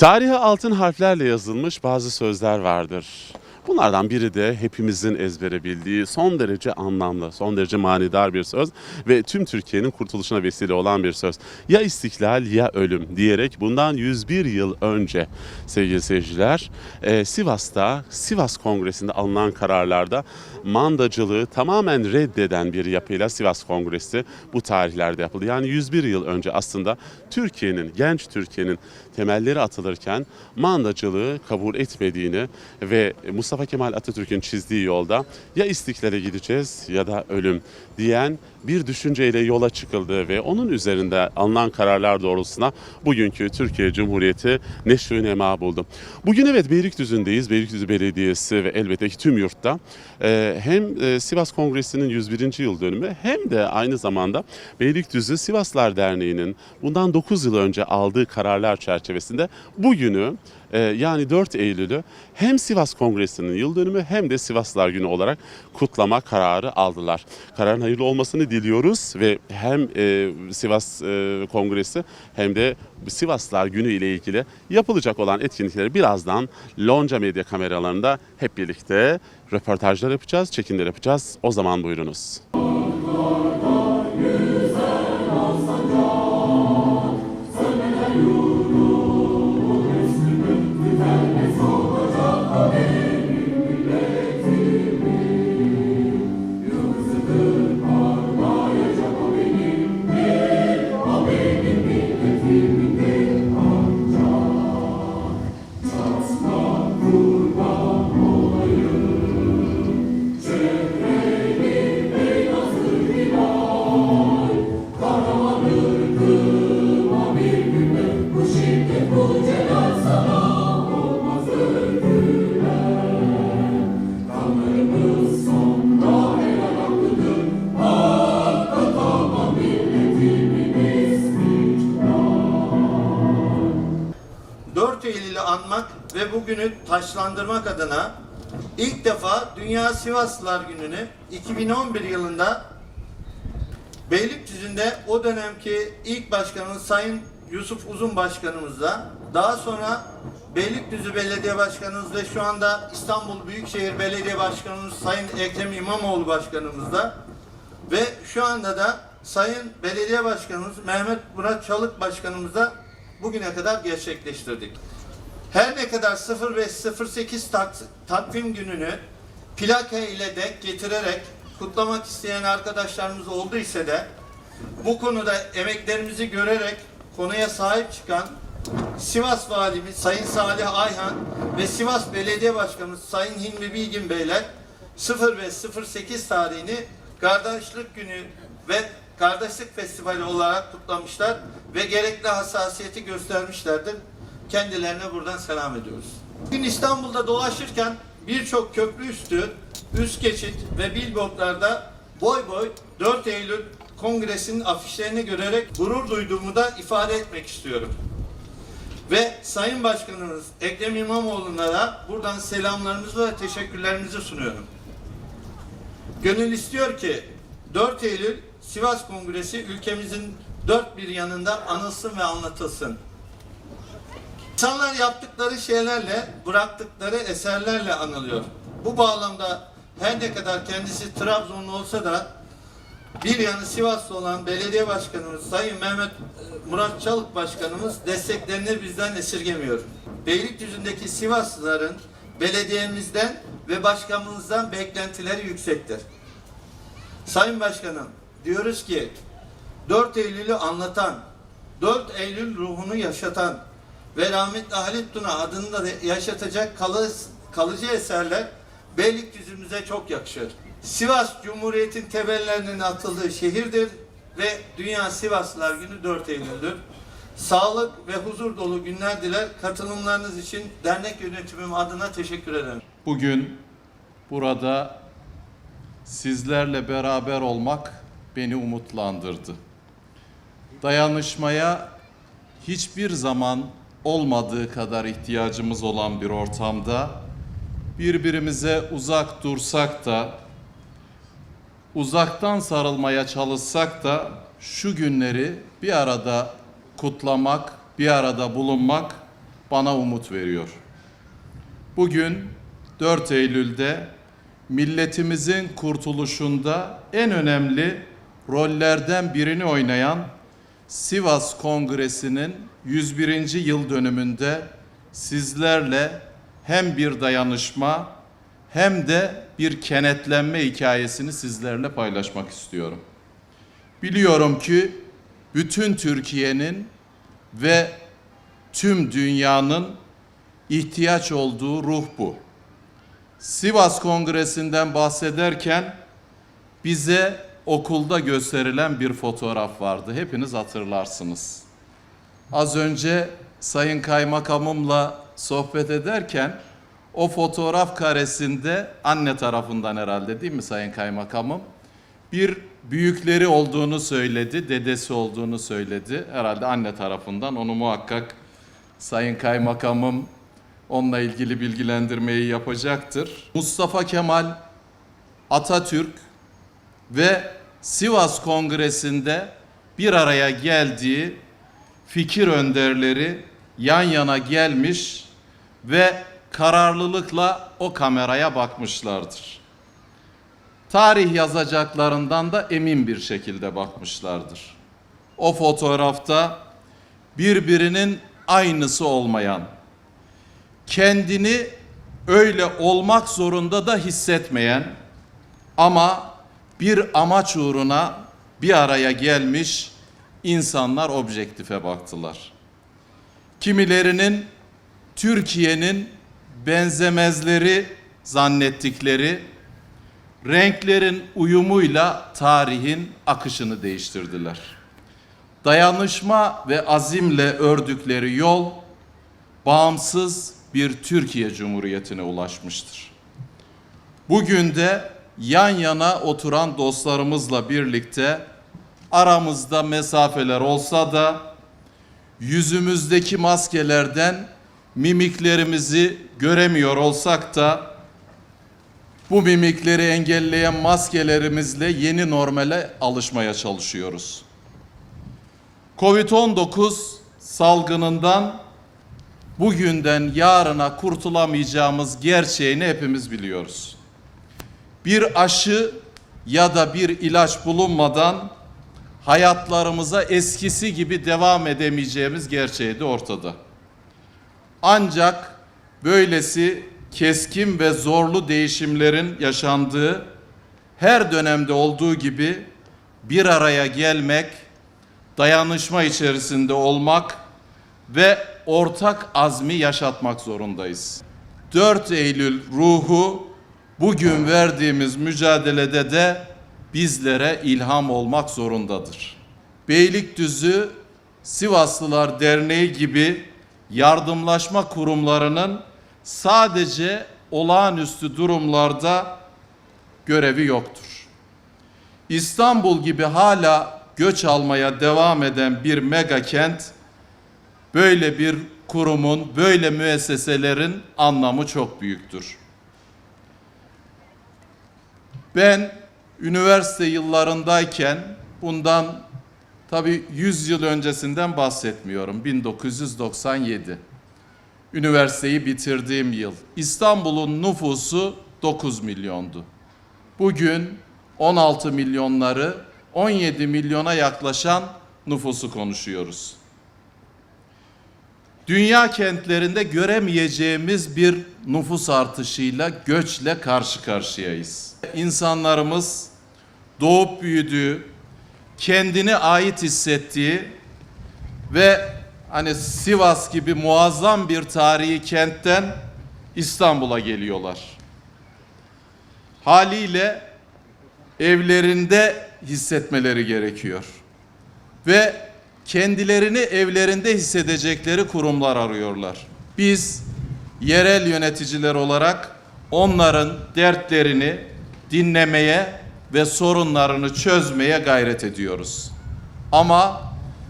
Tarihe altın harflerle yazılmış bazı sözler vardır. Bunlardan biri de hepimizin ezbere bildiği son derece anlamlı, son derece manidar bir söz ve tüm Türkiye'nin kurtuluşuna vesile olan bir söz. Ya istiklal ya ölüm diyerek bundan 101 yıl önce sevgili seyirciler e, Sivas'ta, Sivas Kongresi'nde alınan kararlarda mandacılığı tamamen reddeden bir yapıyla Sivas Kongresi bu tarihlerde yapıldı. Yani 101 yıl önce aslında Türkiye'nin, genç Türkiye'nin temelleri atılırken mandacılığı kabul etmediğini ve Mustafa Kemal Atatürk'ün çizdiği yolda ya istiklale gideceğiz ya da ölüm diyen bir düşünceyle yola çıkıldı ve onun üzerinde alınan kararlar doğrultusunda bugünkü Türkiye Cumhuriyeti neşrü nema buldu. Bugün evet Beylikdüzü'ndeyiz. Beylikdüzü Belediyesi ve elbette ki tüm yurtta e, hem e, Sivas Kongresi'nin 101. yıl dönümü hem de aynı zamanda Beylikdüzü Sivaslar Derneği'nin bundan 9 yıl önce aldığı kararlar çerçevesinde bugünü yani 4 Eylül'ü hem Sivas Kongresi'nin yıl dönümü hem de Sivaslar Günü olarak kutlama kararı aldılar. Kararın hayırlı olmasını diliyoruz ve hem e, Sivas e, Kongresi hem de Sivaslar Günü ile ilgili yapılacak olan etkinlikleri birazdan Lonca Medya kameralarında hep birlikte röportajlar yapacağız, çekimler yapacağız. O zaman buyurunuz. Taşlandırmak adına ilk defa Dünya Sivaslılar Günü'nü 2011 yılında Beylikdüzü'nde o dönemki ilk başkanımız Sayın Yusuf Uzun Başkanımızla daha sonra Beylikdüzü Belediye Başkanımız ve şu anda İstanbul Büyükşehir Belediye Başkanımız Sayın Ekrem İmamoğlu Başkanımızla ve şu anda da Sayın Belediye Başkanımız Mehmet Murat Çalık Başkanımızla bugüne kadar gerçekleştirdik. Her ne kadar 0508 tak, takvim gününü plaka ile denk getirerek kutlamak isteyen arkadaşlarımız oldu ise de bu konuda emeklerimizi görerek konuya sahip çıkan Sivas Valimiz Sayın Salih Ayhan ve Sivas Belediye Başkanımız Sayın Hilmi Bilgin Beyler 0 ve 08 tarihini Kardeşlik Günü ve Kardeşlik Festivali olarak kutlamışlar ve gerekli hassasiyeti göstermişlerdir. Kendilerine buradan selam ediyoruz. Bugün İstanbul'da dolaşırken birçok köprü üstü, üst geçit ve billboardlarda boy boy 4 Eylül Kongresi'nin afişlerini görerek gurur duyduğumu da ifade etmek istiyorum. Ve Sayın Başkanımız Ekrem İmamoğlu'na da buradan selamlarımızı ve teşekkürlerimizi sunuyorum. Gönül istiyor ki 4 Eylül Sivas Kongresi ülkemizin dört bir yanında anılsın ve anlatılsın. İnsanlar yaptıkları şeylerle, bıraktıkları eserlerle anılıyor. Bu bağlamda her ne kadar kendisi Trabzonlu olsa da bir yanı Sivaslı olan belediye başkanımız Sayın Mehmet e, Murat Çalık başkanımız desteklerini bizden esirgemiyor. Beylikdüzü'ndeki Sivaslıların belediyemizden ve başkanımızdan beklentileri yüksektir. Sayın Başkanım, diyoruz ki 4 Eylül'ü anlatan, 4 Eylül ruhunu yaşatan ve rahmetli Halit Tuna adını da yaşatacak kalı- kalıcı eserler Beylikdüzü'müze çok yakışır. Sivas Cumhuriyet'in temellerinin atıldığı şehirdir ve Dünya Sivaslılar Günü 4 Eylül'dür. Sağlık ve huzur dolu günler diler. Katılımlarınız için dernek yönetimim adına teşekkür ederim. Bugün burada sizlerle beraber olmak beni umutlandırdı. Dayanışmaya hiçbir zaman olmadığı kadar ihtiyacımız olan bir ortamda birbirimize uzak dursak da uzaktan sarılmaya çalışsak da şu günleri bir arada kutlamak, bir arada bulunmak bana umut veriyor. Bugün 4 Eylül'de milletimizin kurtuluşunda en önemli rollerden birini oynayan Sivas Kongresi'nin 101. yıl dönümünde sizlerle hem bir dayanışma hem de bir kenetlenme hikayesini sizlerle paylaşmak istiyorum. Biliyorum ki bütün Türkiye'nin ve tüm dünyanın ihtiyaç olduğu ruh bu. Sivas Kongresi'nden bahsederken bize okulda gösterilen bir fotoğraf vardı. Hepiniz hatırlarsınız. Az önce Sayın Kaymakamımla sohbet ederken o fotoğraf karesinde anne tarafından herhalde değil mi Sayın Kaymakamım? Bir büyükleri olduğunu söyledi, dedesi olduğunu söyledi. Herhalde anne tarafından onu muhakkak Sayın Kaymakamım onunla ilgili bilgilendirmeyi yapacaktır. Mustafa Kemal Atatürk ve Sivas Kongresi'nde bir araya geldiği fikir önderleri yan yana gelmiş ve kararlılıkla o kameraya bakmışlardır. Tarih yazacaklarından da emin bir şekilde bakmışlardır. O fotoğrafta birbirinin aynısı olmayan, kendini öyle olmak zorunda da hissetmeyen ama bir amaç uğruna bir araya gelmiş insanlar objektife baktılar. Kimilerinin Türkiye'nin benzemezleri zannettikleri renklerin uyumuyla tarihin akışını değiştirdiler. Dayanışma ve azimle ördükleri yol bağımsız bir Türkiye Cumhuriyeti'ne ulaşmıştır. Bugün de yan yana oturan dostlarımızla birlikte aramızda mesafeler olsa da yüzümüzdeki maskelerden mimiklerimizi göremiyor olsak da bu mimikleri engelleyen maskelerimizle yeni normale alışmaya çalışıyoruz. Covid-19 salgınından bugünden yarına kurtulamayacağımız gerçeğini hepimiz biliyoruz. Bir aşı ya da bir ilaç bulunmadan hayatlarımıza eskisi gibi devam edemeyeceğimiz gerçeği de ortada. Ancak böylesi keskin ve zorlu değişimlerin yaşandığı her dönemde olduğu gibi bir araya gelmek, dayanışma içerisinde olmak ve ortak azmi yaşatmak zorundayız. 4 Eylül ruhu bugün verdiğimiz mücadelede de bizlere ilham olmak zorundadır. Beylikdüzü Sivaslılar Derneği gibi yardımlaşma kurumlarının sadece olağanüstü durumlarda görevi yoktur. İstanbul gibi hala göç almaya devam eden bir mega kent böyle bir kurumun, böyle müesseselerin anlamı çok büyüktür. Ben üniversite yıllarındayken bundan tabii 100 yıl öncesinden bahsetmiyorum. 1997. Üniversiteyi bitirdiğim yıl. İstanbul'un nüfusu 9 milyondu. Bugün 16 milyonları 17 milyona yaklaşan nüfusu konuşuyoruz. Dünya kentlerinde göremeyeceğimiz bir nüfus artışıyla, göçle karşı karşıyayız. İnsanlarımız doğup büyüdüğü, kendine ait hissettiği ve hani Sivas gibi muazzam bir tarihi kentten İstanbul'a geliyorlar. Haliyle evlerinde hissetmeleri gerekiyor. Ve kendilerini evlerinde hissedecekleri kurumlar arıyorlar. Biz yerel yöneticiler olarak onların dertlerini dinlemeye ve sorunlarını çözmeye gayret ediyoruz. Ama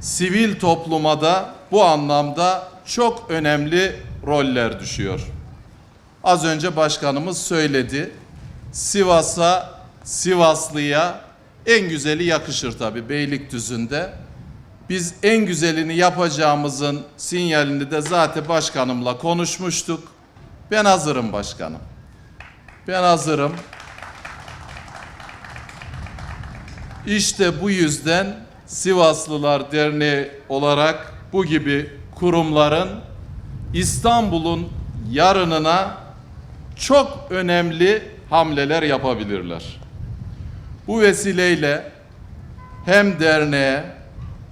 sivil topluma da bu anlamda çok önemli roller düşüyor. Az önce başkanımız söyledi. Sivas'a, Sivaslı'ya en güzeli yakışır tabii Beylikdüzü'nde. Biz en güzelini yapacağımızın sinyalini de zaten başkanımla konuşmuştuk. Ben hazırım başkanım. Ben hazırım. İşte bu yüzden Sivaslılar Derneği olarak bu gibi kurumların İstanbul'un yarınına çok önemli hamleler yapabilirler. Bu vesileyle hem derneğe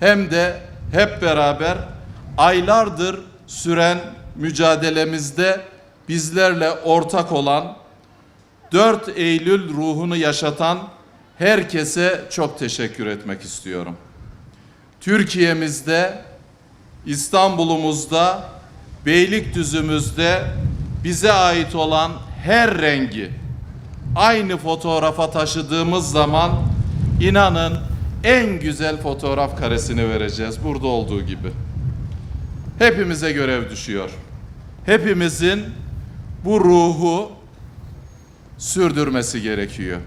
hem de hep beraber aylardır süren mücadelemizde bizlerle ortak olan 4 Eylül ruhunu yaşatan herkese çok teşekkür etmek istiyorum. Türkiye'mizde, İstanbul'umuzda, Beylikdüzü'müzde bize ait olan her rengi aynı fotoğrafa taşıdığımız zaman inanın en güzel fotoğraf karesini vereceğiz burada olduğu gibi. Hepimize görev düşüyor. Hepimizin bu ruhu sürdürmesi gerekiyor.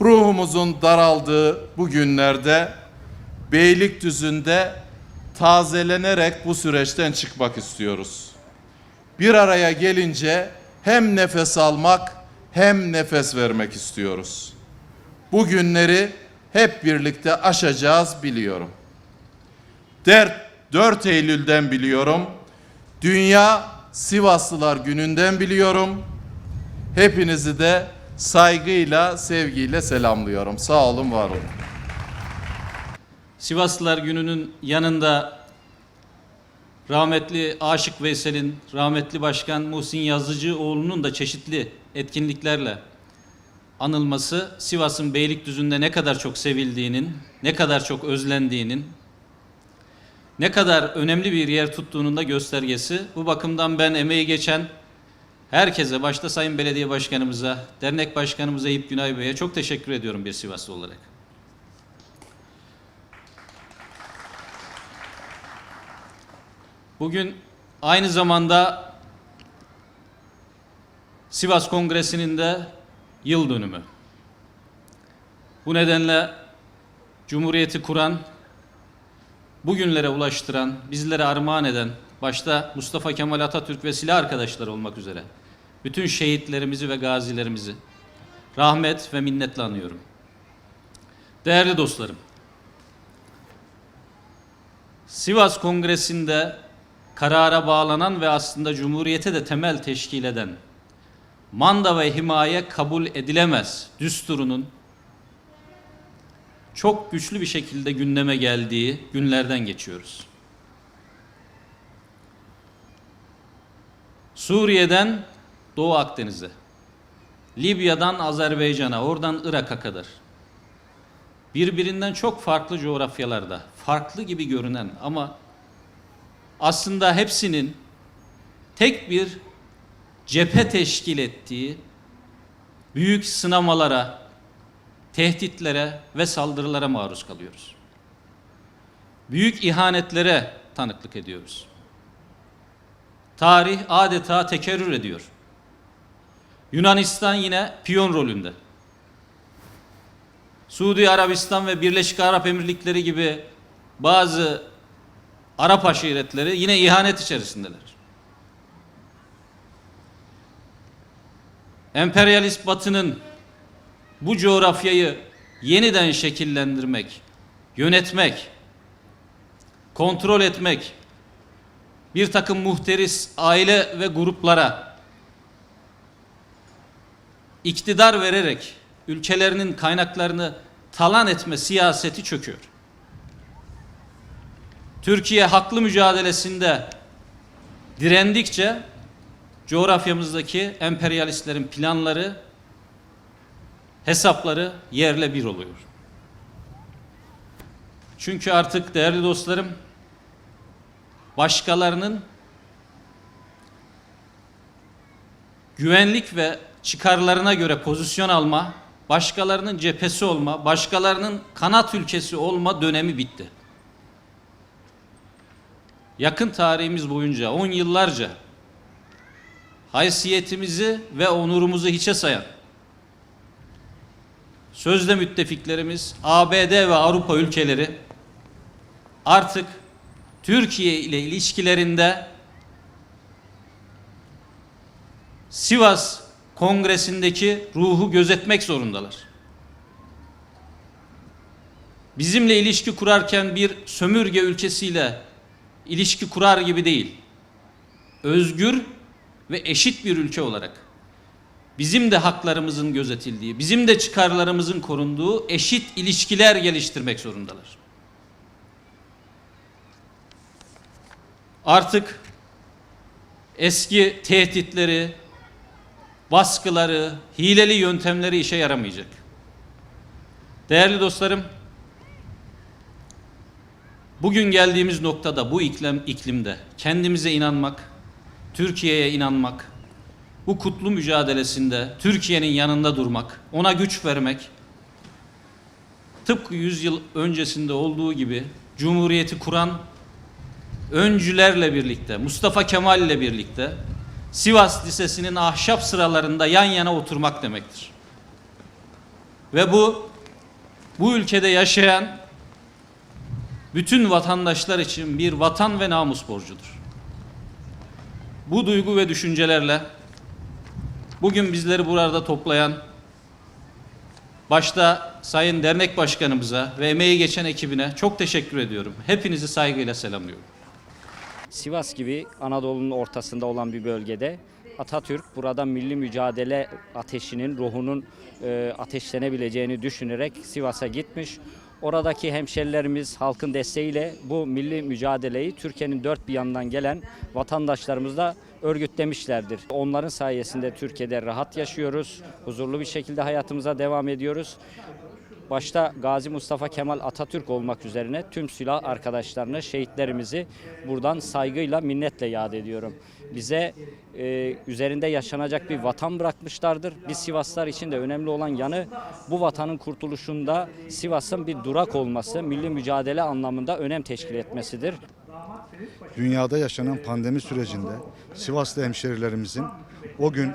Ruhumuzun daraldığı bu günlerde Beylikdüzü'nde tazelenerek bu süreçten çıkmak istiyoruz. Bir araya gelince hem nefes almak hem nefes vermek istiyoruz. Bu günleri hep birlikte aşacağız biliyorum. Der 4 Eylül'den biliyorum. Dünya Sivaslılar gününden biliyorum. Hepinizi de saygıyla, sevgiyle selamlıyorum. Sağ olun, var olun. Sivaslılar Günü'nün yanında rahmetli Aşık Veysel'in, rahmetli Başkan Muhsin Yazıcıoğlu'nun da çeşitli etkinliklerle anılması Sivas'ın Beylikdüzü'nde ne kadar çok sevildiğinin, ne kadar çok özlendiğinin, ne kadar önemli bir yer tuttuğunun da göstergesi. Bu bakımdan ben emeği geçen herkese, başta Sayın Belediye Başkanımıza, dernek başkanımıza Eyüp Günay Bey'e çok teşekkür ediyorum bir Sivaslı olarak. Bugün aynı zamanda Sivas Kongresi'nin de yıl dönümü. Bu nedenle Cumhuriyeti kuran, bugünlere ulaştıran, bizlere armağan eden, başta Mustafa Kemal Atatürk ve silah arkadaşları olmak üzere, bütün şehitlerimizi ve gazilerimizi rahmet ve minnetle anıyorum. Değerli dostlarım, Sivas Kongresi'nde karara bağlanan ve aslında Cumhuriyete de temel teşkil eden manda ve himaye kabul edilemez düsturunun çok güçlü bir şekilde gündeme geldiği günlerden geçiyoruz. Suriye'den Doğu Akdeniz'e, Libya'dan Azerbaycan'a, oradan Irak'a kadar birbirinden çok farklı coğrafyalarda, farklı gibi görünen ama aslında hepsinin tek bir cephe teşkil ettiği büyük sınamalara, tehditlere ve saldırılara maruz kalıyoruz. Büyük ihanetlere tanıklık ediyoruz. Tarih adeta tekerrür ediyor. Yunanistan yine piyon rolünde. Suudi Arabistan ve Birleşik Arap Emirlikleri gibi bazı Arap aşiretleri yine ihanet içerisindeler. Emperyalist Batı'nın bu coğrafyayı yeniden şekillendirmek, yönetmek, kontrol etmek, bir takım muhteris aile ve gruplara iktidar vererek ülkelerinin kaynaklarını talan etme siyaseti çöküyor. Türkiye haklı mücadelesinde direndikçe coğrafyamızdaki emperyalistlerin planları, hesapları yerle bir oluyor. Çünkü artık değerli dostlarım başkalarının güvenlik ve çıkarlarına göre pozisyon alma, başkalarının cephesi olma, başkalarının kanat ülkesi olma dönemi bitti. Yakın tarihimiz boyunca 10 yıllarca haysiyetimizi ve onurumuzu hiçe sayan sözde müttefiklerimiz ABD ve Avrupa ülkeleri artık Türkiye ile ilişkilerinde Sivas Kongresi'ndeki ruhu gözetmek zorundalar. Bizimle ilişki kurarken bir sömürge ülkesiyle ilişki kurar gibi değil. Özgür ve eşit bir ülke olarak bizim de haklarımızın gözetildiği, bizim de çıkarlarımızın korunduğu eşit ilişkiler geliştirmek zorundalar. Artık eski tehditleri, baskıları, hileli yöntemleri işe yaramayacak. Değerli dostlarım, bugün geldiğimiz noktada bu iklim, iklimde kendimize inanmak, Türkiye'ye inanmak, bu kutlu mücadelesinde Türkiye'nin yanında durmak, ona güç vermek, tıpkı 100 yıl öncesinde olduğu gibi Cumhuriyeti kuran öncülerle birlikte, Mustafa Kemal ile birlikte Sivas Lisesi'nin ahşap sıralarında yan yana oturmak demektir. Ve bu bu ülkede yaşayan bütün vatandaşlar için bir vatan ve namus borcudur. Bu duygu ve düşüncelerle bugün bizleri burada toplayan başta Sayın Dernek Başkanımıza ve emeği geçen ekibine çok teşekkür ediyorum. Hepinizi saygıyla selamlıyorum. Sivas gibi Anadolu'nun ortasında olan bir bölgede Atatürk burada milli mücadele ateşinin, ruhunun e, ateşlenebileceğini düşünerek Sivas'a gitmiş. Oradaki hemşerilerimiz halkın desteğiyle bu milli mücadeleyi Türkiye'nin dört bir yanından gelen vatandaşlarımız da örgütlemişlerdir. Onların sayesinde Türkiye'de rahat yaşıyoruz, huzurlu bir şekilde hayatımıza devam ediyoruz. Başta Gazi Mustafa Kemal Atatürk olmak üzerine tüm silah arkadaşlarını, şehitlerimizi buradan saygıyla, minnetle yad ediyorum. Bize e, üzerinde yaşanacak bir vatan bırakmışlardır. Biz Sivaslar için de önemli olan yanı bu vatanın kurtuluşunda Sivas'ın bir durak olması, milli mücadele anlamında önem teşkil etmesidir. dünyada yaşanan pandemi sürecinde Sivaslı hemşerilerimizin o gün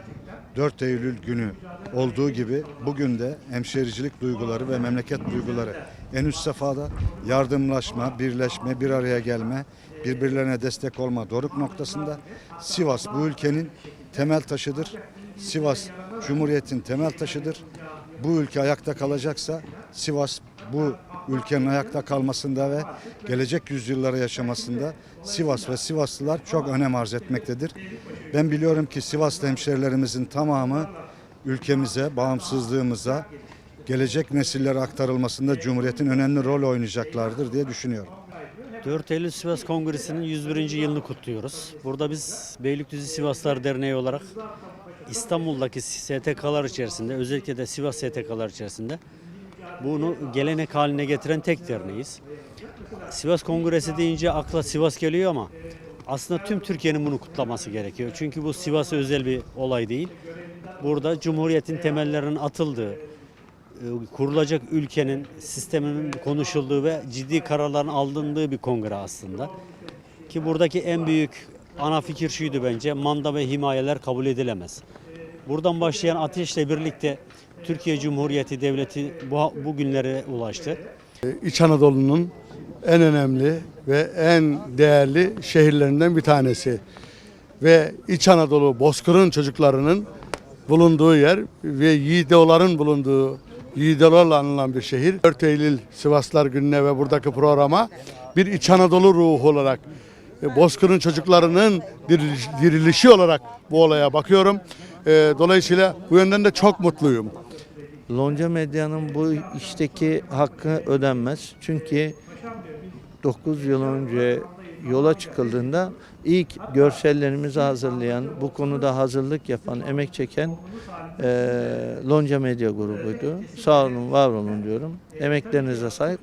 4 Eylül günü olduğu gibi bugün de hemşericilik duyguları ve memleket duyguları en üst safhada yardımlaşma, birleşme, bir araya gelme, birbirlerine destek olma doruk noktasında Sivas bu ülkenin temel taşıdır. Sivas Cumhuriyet'in temel taşıdır. Bu ülke ayakta kalacaksa Sivas bu ülkenin ayakta kalmasında ve gelecek yüzyıllara yaşamasında Sivas ve Sivaslılar çok önem arz etmektedir. Ben biliyorum ki Sivaslı hemşerilerimizin tamamı ülkemize, bağımsızlığımıza, gelecek nesillere aktarılmasında Cumhuriyet'in önemli rol oynayacaklardır diye düşünüyorum. 4 Eylül Sivas Kongresi'nin 101. yılını kutluyoruz. Burada biz Beylikdüzü Sivaslar Derneği olarak İstanbul'daki STK'lar içerisinde özellikle de Sivas STK'lar içerisinde bunu gelenek haline getiren tek derneğiz. Sivas Kongresi deyince akla Sivas geliyor ama aslında tüm Türkiye'nin bunu kutlaması gerekiyor. Çünkü bu Sivas'a özel bir olay değil. Burada Cumhuriyet'in temellerinin atıldığı, e, kurulacak ülkenin sisteminin konuşulduğu ve ciddi kararların alındığı bir kongre aslında. Ki buradaki en büyük ana fikir şuydu bence, manda ve himayeler kabul edilemez. Buradan başlayan ateşle birlikte Türkiye Cumhuriyeti Devleti bu, bugünlere ulaştı. İç Anadolu'nun en önemli ve en değerli şehirlerinden bir tanesi. Ve İç Anadolu Bozkır'ın çocuklarının bulunduğu yer ve Yiğidoğulların bulunduğu Yiğidoğullarla anılan bir şehir. 4 Eylül Sivaslar Günü'ne ve buradaki programa bir İç Anadolu ruhu olarak e, Bozkır'ın çocuklarının diriliş- dirilişi olarak bu olaya bakıyorum. E, Dolayısıyla bu yönden de çok mutluyum. Lonca medyanın bu işteki hakkı ödenmez. Çünkü 9 yıl önce yola çıkıldığında ilk görsellerimizi hazırlayan, bu konuda hazırlık yapan, emek çeken eee Lonca Medya grubuydu. Sağ olun, var olun diyorum. Emeklerinize sahip.